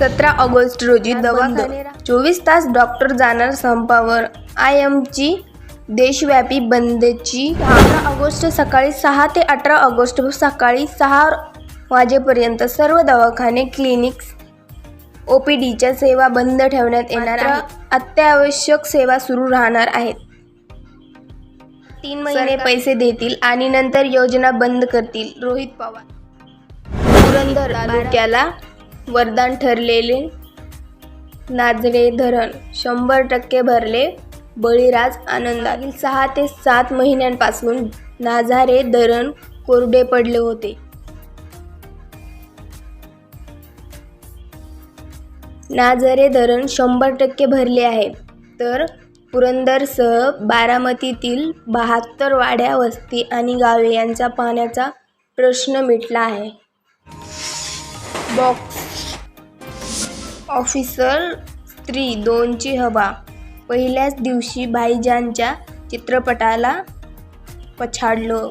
सतरा ऑगस्ट रोजी दवाखाने चोवीस तास डॉक्टर जाणार संपावर. आय एमची देशव्यापी बंदची अठरा ऑगस्ट सकाळी सहा ते अठरा ऑगस्ट सकाळी सहा वाजेपर्यंत सर्व दवाखाने क्लिनिक्स ओ पी डीच्या सेवा बंद ठेवण्यात येणार आहे अत्यावश्यक सेवा सुरू राहणार आहेत. तीन महिने पैसे देतील आणि नंतर योजना बंद करतील. रोहित पवार. पुरंदर तालुक्याला वरदान ठरलेले. नाजरे धरण शंभर टक्के भरले बळीराज आनंदातील सहा ते सात महिन्यांपासून नाझारे धरण कोरडे पडले होते. नाझरे धरण शंभर टक्के भरले आहे. तर पुरंदरसह बारामतीतील बहात्तर वाड्या वस्ती आणि गावे यांचा पाण्याचा प्रश्न मिटला आहे. बॉक्स ऑफिसर स्त्री दोनची हवा. पहिल्याच दिवशी भाईजानच्या चित्रपटाला पछाडलं.